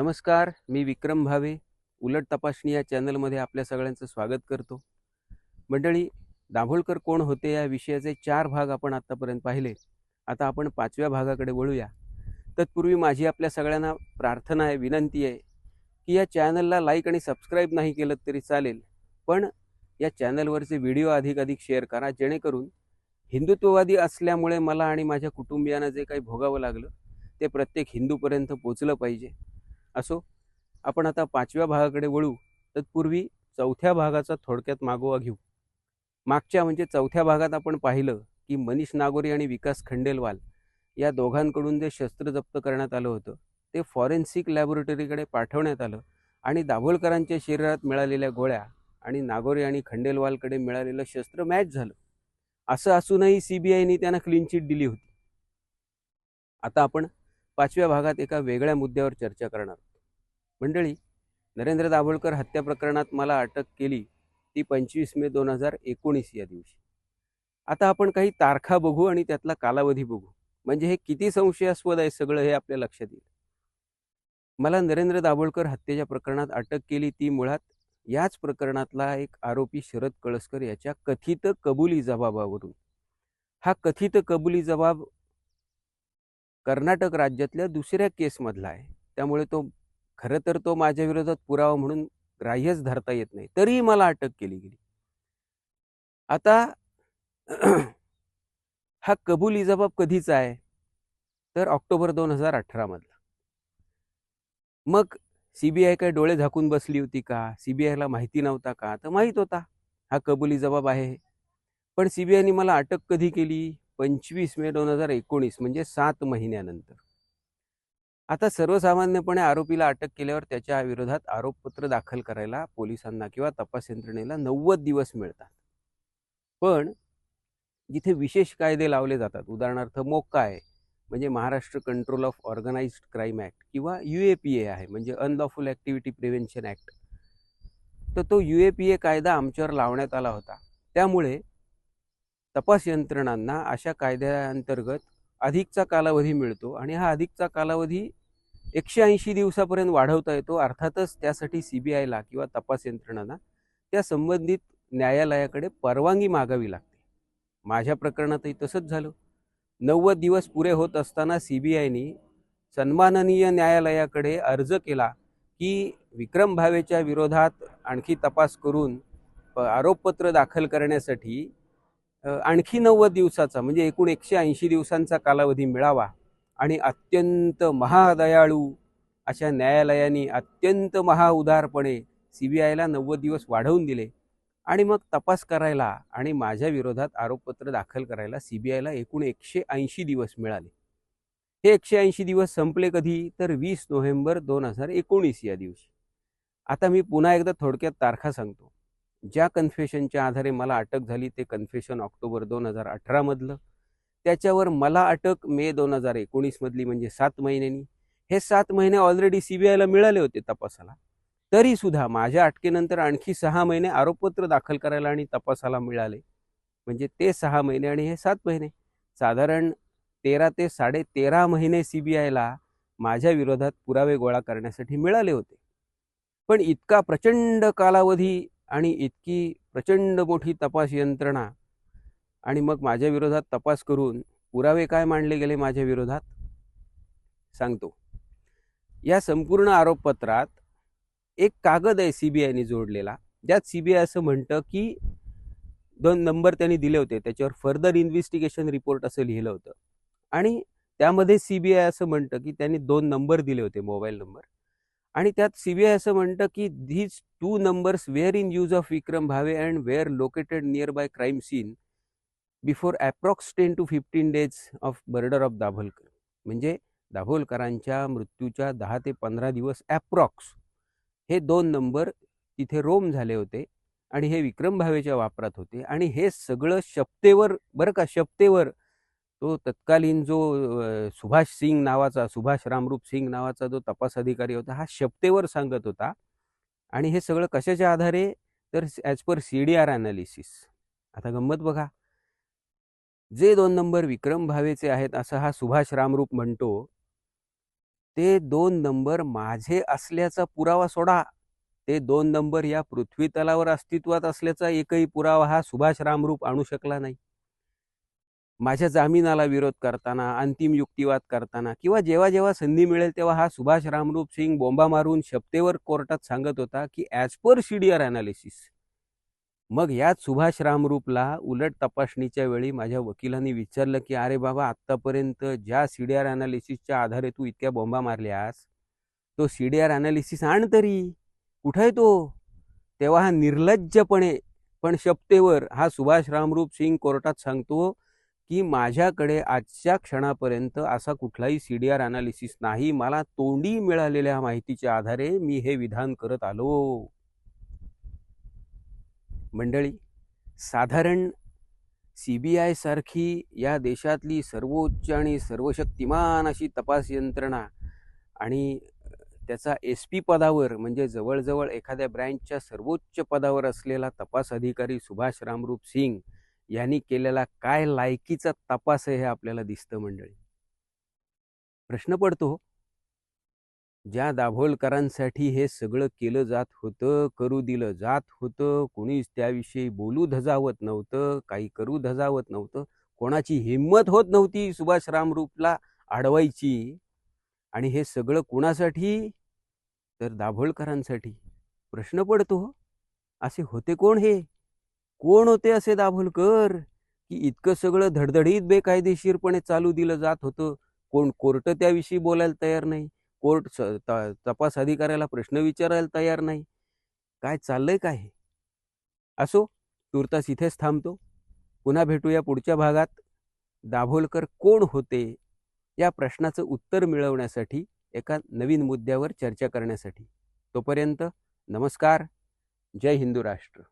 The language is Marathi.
नमस्कार मी विक्रम भावे उलट तपासणी या चॅनलमध्ये आपल्या सगळ्यांचं स्वागत करतो. मंडळी दाभोळकर कोण होते या विषयाचे चार भाग आपण आत्तापर्यंत पाहिले. आता आपण पाचव्या भागाकडे वळूया. तत्पूर्वी माझी आपल्या सगळ्यांना प्रार्थना आहे विनंती आहे की या चॅनलला लाईक आणि सबस्क्राईब नाही केलं तरी चालेल पण या चॅनलवरचे व्हिडिओ अधिक अधिक शेअर करा जेणेकरून हिंदुत्ववादी असल्यामुळे मला आणि माझ्या कुटुंबियांना जे काही भोगावं लागलं ते प्रत्येक हिंदूपर्यंत पोचलं पाहिजे. असो आपण आता पाचव्या भागाकडे वळू तत्पूर्वी चौथ्या भागाचा थोडक्यात मागोवा घेऊ. मागच्या म्हणजे चौथ्या भागात आपण पाहिलं की मनीष नागोरी आणि विकास खंडेलवाल या दोघांकडून जे शस्त्र जप्त करण्यात आलं होतं ते फॉरेन्सिक लॅबोरेटरीकडे पाठवण्यात आलं आणि दाभोळकरांच्या शरीरात मिळालेल्या गोळ्या आणि नागोरी आणि खंडेलवालकडे मिळालेलं शस्त्र मॅच झालं. असं असूनही सी बी आयने त्यांना क्लीन चिट दिली होती. आता आपण पाचव्या भागात एका वेगळ्या मुद्द्यावर चर्चा करणार. मंडळी नरेंद्र दाभोळकर हत्या प्रकरणात मला अटक केली ती पंचवीस मे दोन हजार एकोणीस या दिवशी. आता आपण काही तारखा बघू आणि त्यातला कालावधी बघू. म्हणजे हे किती संशयास्पद आहे सगळं हे आपल्या लक्षात येईल. मला नरेंद्र दाभोळकर हत्येच्या प्रकरणात अटक केली ती मुळात याच प्रकरणातला एक आरोपी शरद कळसकर याच्या कथित कबुली जबाबावरून. हा कथित कबुली जबाब कर्नाटक राज्यातल्या दुसऱ्या केसमधला आहे. त्यामुळे तो खरं तर तो माझ्या विरोधात पुरावा म्हणून ग्राह्यच धरता येत नाही. तरीही मला अटक केली गेली. आता हा कबुली जबाब कधीचा आहे? तर ऑक्टोबर दोन हजार अठरामधला मग सी बी आय काय डोळे झाकून बसली होती का? सी बी आयला माहिती नव्हता का? तर माहीत होता. हा कबुली जबाब आहे. पण सी बी आयने मला अटक कधी केली? पंचवीस मे दोन हजार एकोणीस म्हणजे सात महिन्यानंतर. आता सर्वसामान्यपणे आरोपीला अटक केल्यावर त्याच्या विरोधात आरोपपत्र दाखल करायला पोलिसांना किंवा तपास यंत्रणेला नव्वद दिवस मिळतात. पण जिथे विशेष कायदे लावले जातात उदाहरणार्थ मोक्का आहे म्हणजे Maharashtra control of organised crime act किंवा यू ए पी ए आहे म्हणजे अनलॉफुल ॲक्टिव्हिटी प्रिव्हेन्शन ॲक्ट. तर तो यू ए पी ए कायदा आमच्यावर लावण्यात आला होता. त्यामुळे तपास यंत्रणांना अशा कायद्याअंतर्गत अधिकचा कालावधी मिळतो आणि हा अधिकचा कालावधी एकशे ऐंशी दिवसापर्यंत वाढवता येतो. अर्थातच त्यासाठी सी बी आयला किंवा तपास यंत्रणांना त्या संबंधित न्यायालयाकडे परवानगी मागावी लागते. माझ्या प्रकरणातही तसंच झालं. नव्वद दिवस पुरे होत असताना सी बी आयनी सन्माननीय न्यायालयाकडे अर्ज केला की विक्रम भावेच्या विरोधात आणखी तपास करून आरोपपत्र दाखल करण्यासाठी आणखी नव्वद दिवसाचा म्हणजे एकूण एकशे ऐंशी दिवसांचा कालावधी मिळावा आणि अत्यंत महादयाळू अशा न्यायालयाने अत्यंत महाउदारपणे सी बी आयला नव्वद दिवस वाढवून दिले आणि मग तपास करायला आणि माझ्या विरोधात आरोपपत्र दाखल करायला सी बी आयला एकूण एकशे ऐंशी दिवस मिळाले. हे एकशे ऐंशी दिवस संपले कधी? तर वीस नोव्हेंबर दोन हजार एकोणीस या दिवशी. आता मी पुन्हा एकदा थोडक्यात तारखा सांगतो. ज्या कन्फेशनच्या आधारे मला अटक झाली ते कन्फेशन ऑक्टोबर दोन हजार अठरामधलं त्याच्यावर मला अटक मे दोन हजार एकोणीसमधली म्हणजे सात महिन्यांनी. हे सात महिने ऑलरेडी सी बी आयला मिळाले होते तपासाला. तरी सुद्धा माझ्या अटकेनंतर आणखी सहा महिने आरोपपत्र दाखल करायला आणि तपासाला मिळाले. म्हणजे ते सहा महिने आणि हे सात महिने. साधारण तेरा ते साडेतेरा महिने सी बी आयला माझ्या विरोधात पुरावे गोळा करण्यासाठी मिळाले होते. पण इतका प्रचंड कालावधी आणि इतकी प्रचंड मोठी तपास यंत्रणा आणि मग माझ्या विरोधात तपास करून पुरावे काय मांडले गेले माझ्या विरोधात? सांगतो. या संपूर्ण आरोपपत्रात एक कागद आहे सी बी आयने जोडलेला. ज्यात सी बी आय असं म्हणतं की दोन नंबर त्यांनी दिले होते. त्याच्यावर फर्दर इन्व्हेस्टिगेशन रिपोर्ट असं लिहिलं होतं. आणि त्यामध्ये सी बी आय असं म्हणतं की त्यांनी दोन नंबर दिले होते मोबाईल नंबर. आणि त्यात सी बी आय असं म्हणतं की these two numbers were in use of Vikram Bhave and were located near by crime scene before approx ten to fifteen days of murder of Dabholkar म्हणजे दाभोलकरांच्या मृत्यूच्या दहा ते पंधरा दिवस ॲप्रॉक्स हे दोन नंबर तिथे रोम झाले होते आणि हे विक्रम भावेच्या वापरात होते. आणि हे सगळं शपतेवर बरं का शपतेवर तो तत्कालीन जो सुभाष सिंग नावाचा सुभाष रामरूप सिंग नावाचा जो तपास अधिकारी होता हा शपतेवर सांगत होता. आणि हे सगळं कशाच्या आधारे? तर as per C D R analysis आता गंमत बघा. जे दोन नंबर विक्रम भावेचे आहेत असं हा सुभाष रामरूप म्हणतो ते दोन नंबर माझे असल्याचा पुरावा सोडा. ते दोन नंबर या पृथ्वी तलावर अस्तित्वात असल्याचा एकही पुरावा हा सुभाष रामरूप आणू शकला नाही. माझ्या जामिनाला विरोध करताना अंतिम युक्तिवाद करताना किंवा जेव्हा जेव्हा संधी मिळेल तेव्हा हा सुभाष रामरूप सिंग बोंबा मारून शपतेवर कोर्टात सांगत होता की as per C D R analysis मग याच सुभाष रामरूपला उलट तपासणीच्या वेळी माझ्या वकिलांनी विचारलं की अरे बाबा आत्तापर्यंत ज्या सी डी आर अनालिसिसच्या आधारे तू इतक्या बोंबा मारल्यास तो सी डी आर अनालिसिस आण तरी. कुठं आहे तो? तेव्हा हा निर्लज्जपणे पण शपतेवर हा सुभाष रामरूप सिंग कोर्टात सांगतो की माझ्याकडे आजच्या क्षणापर्यंत असा कुठलाही सी डी आर अनालिसिस नाही. मला तोंडी मिळालेल्या माहितीच्या आधारे मी हे विधान करत आलो. मंडळी साधारण सी बी आय सारखी या देशातली सर्वोच्च आणि सर्वशक्तिमान अशी तपास यंत्रणा आणि त्याचा एस पी पदावर म्हणजे जवळजवळ एखाद्या ब्रँचच्या सर्वोच्च पदावर असलेला तपास अधिकारी सुभाष रामरूप सिंग यांनी केलेला काय लायकीचा तपास आहे हे आपल्याला दिसतं मंडळी? प्रश्न पडतो हो. ज्या दाभोलकरांसाठी हे सगळं केलं जात होतं करू दिलं जात होतं कोणीच त्याविषयी बोलू धजावत नव्हतं काही करू धजावत नव्हतं कोणाची हिंमत होत नव्हती सुभाष रामरूपला अडवायची. आणि हे सगळं कोणासाठी? तर दाभोलकरांसाठी. प्रश्न पडतो हो. असे होते कोण हे? कोण होते असे दाभोलकर? की इतकं सगळं धडधडीत बेकायदेशीरपणे चालू दिलं जात होतं. कोण कोर्ट त्याविषयी बोलायला तयार नाही. कोर्ट तपास अधिकाऱ्याला प्रश्न विचारायला तयार नाही. काय चाललंय काय हे? असो तुर्तास इथेच थांबतो. पुन्हा भेटूया पुढच्या भागात. दाभोलकर कोण होते? या प्रश्नाचं उत्तर मिळवण्यासाठी एका नवीन मुद्द्यावर चर्चा करण्यासाठी. तोपर्यंत नमस्कार. जय हिंदू राष्ट्र.